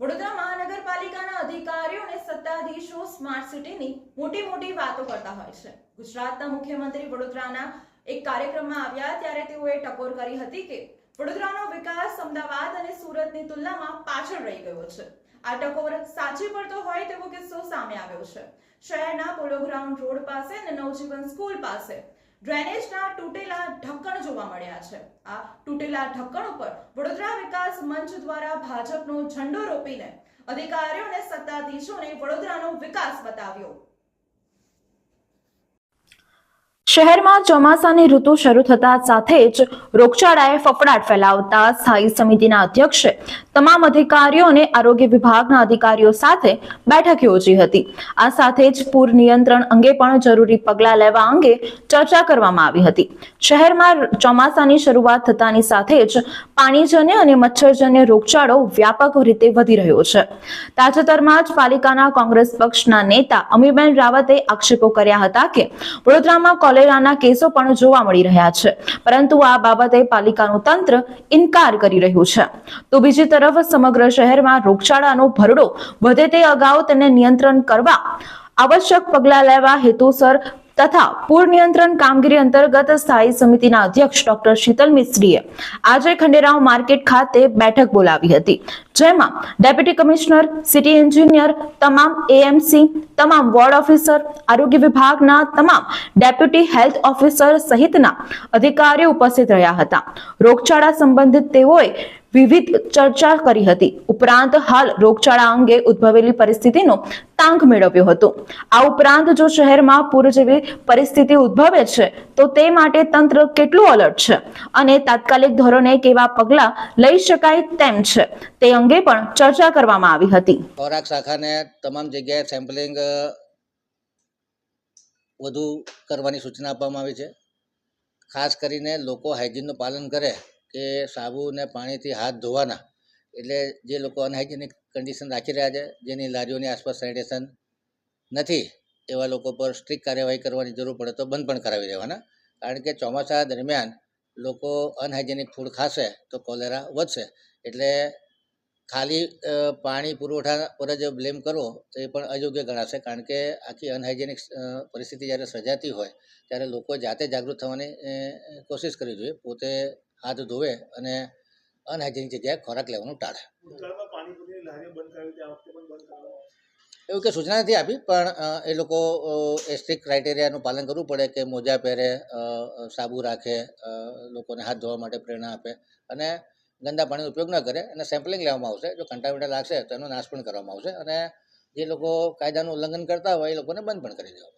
વડોદરા મહાનગરપાલિકાના અધિકારીઓ અને સત્તાધીશો સ્માર્ટ સિટીની મોટી મોટી વાતો કરતા હોય છે. ગુજરાતના મુખ્યમંત્રી વડોદરાના એક કાર્યક્રમમાં આવ્યા ત્યારે તેઓએ ટકોર કરી હતી કે વડોદરાનો વિકાસ અમદાવાદ અને સુરતની તુલનામાં પાછળ રહી ગયો છે. આ ટકોર સાચી પડતો હોય તેવો કિસ્સો સામે આવ્યો છે. શહેરના પોલો રોડ પાસે અને નવજીવન સ્કૂલ પાસે ડ્રેનેજના તૂટેલા ઢક્કણ જોવા મળ્યા છે. આ તૂટેલા ઢક્કણ ઉપર વડોદરા વિકાસ મંચ દ્વારા ભાજપનો ઝંડો રોપીને અધિકારીઓ અને સત્તાધીશોને વડોદરાનો વિકાસ બતાવ્યો. શહેરમાં ચોમાસાની ઋતુ શરૂ થતા સાથે જ રોગચાળાએ ફફડાટ ફેલાવતા સ્થાયી સમિતિના અધ્યક્ષે તમામ અધિકારીઓ અને આરોગ્ય વિભાગના અધિકારીઓ સાથે બેઠક યોજી હતી. આ સાથે જ પૂર નિયંત્રણ અંગે પણ જરૂરી પગલાં લેવા અંગે ચર્ચા કરવામાં આવી હતી. શહેરમાં ચોમાસાની શરૂઆત થતાની સાથે જ પાણીજન્ય અને મચ્છરજન્ય રોગચાળો વ્યાપક રીતે વધી રહ્યો છે. તાજેતરમાં જ પાલિકાના કોંગ્રેસ પક્ષના નેતા અમીબેન રાવતે આક્ષેપો કર્યા હતા કે વડોદરામાં કોલેરાના કેસો પણ જોવા મળી રહ્યા છે. પરંતુ આ બાબતે પાલિકાનું તંત્ર ઇનકાર કરી રહ્યું છે. તો બીજી તરફ સમગ્ર શહેરમાં રોગચાળાનો ભરડો વધે તે અગાઉ તેને નિયંત્રણ કરવા આવશ્યક પગલાં લેવા હેતુસર તથા પૂર નિયંત્રણ કામગીરી અંતર્ગત સ્થાયી સમિતિના અધ્યક્ષ ડોક્ટર શીતલ મિસ્ત્રીએ આજે ખંડેરાવ માર્કેટ ખાતે બેઠક બોલાવી હતી. જેમાં ડેપ્યુટી કમિશનર, સિટી એન્જિનિયર, તમામ એએમસી તમામ વોર્ડ ઓફિસર, આરોગ્ય વિભાગના તમામ ડેપ્યુટી હેલ્થ ઓફિસર સહિતના અધિકારીઓ ઉપસ્થિત રહ્યા હતા. રોગચાળા સંબંધિત તેઓએ વિવિધ ચર્ચા કરી હતી. ઉપરાંત હાલ રોગચાળા અંગે ઉદ્ભવેલી પરિસ્થિતિનો તાંક મેળવ્યો હતો. આ ઉપરાંત જો શહેરમાં પૂર જેવી પરિસ્થિતિ ઉદ્ભવે છે, તો તે માટે તંત્ર કેટલું અલર્ટ છે? અને તાત્કાલિક ધોરણે કેવા પગલાં લઈ શકાય તેમ છે? તે અંગે પણ ચર્ચા કરવામાં આવી હતી. ખોરાક શાખાને તમામ જગ્યાએ સેમ્પલિંગ વધુ કરવાની સૂચના આપવામાં આવી છે. ખાસ કરીને લોકો હાઇજીનનું પાલન કરે કે સાબુ ને પાણીથી હાથ ધોવાના, એટલે જે લોકો અનહાઇજેનિક કન્ડિશન રાખી રહ્યા છે, જેની લારીઓની આસપાસ સેનિટેશન નથી, એવા લોકો પર સ્ટ્રિક્ટ કાર્યવાહી કરવાની જરૂર પડે તો બંધ પણ કરાવી દેવાના. કારણ કે ચોમાસા દરમિયાન લોકો અનહાઇજેનિક ફૂડ ખાશે તો કોલેરા વધશે, એટલે ખાલી પાણી પુરવઠા પર જ બ્લેમ કરવો એ પણ અયોગ્ય ગણાશે. કારણ કે આખી અનહાઇજેનિક પરિસ્થિતિ જ્યારે સર્જાતી હોય ત્યારે લોકો જાતે જાગૃત થવાની કોશિશ કરવી જોઈએ. પોતે હાથ ધોવે અને અનહાઇજેનિક જગ્યાએ ખોરાક લેવાનું ટાળે. એવું કે સૂચના નથી આપી પણ એ લોકો એ સ્ટ્રિક્ટ ક્રાઇટેરિયાનું પાલન કરવું પડે કે મોજા પહેરે સાબુ રાખે લોકોને હાથ ધોવા માટે પ્રેરણા આપે. અને ગંદા પાણીનો ઉપયોગ ન કરે અને સેમ્પલિંગ લેવામાં આવશે. જો કંટામિનેટ લાગશે તો એનો નાશ પણ કરવામાં આવશે અને જે લોકો કાયદાનું ઉલ્લંઘન કરતા હોય એ લોકોને બંધ પણ કરી દેવામાં આવશે.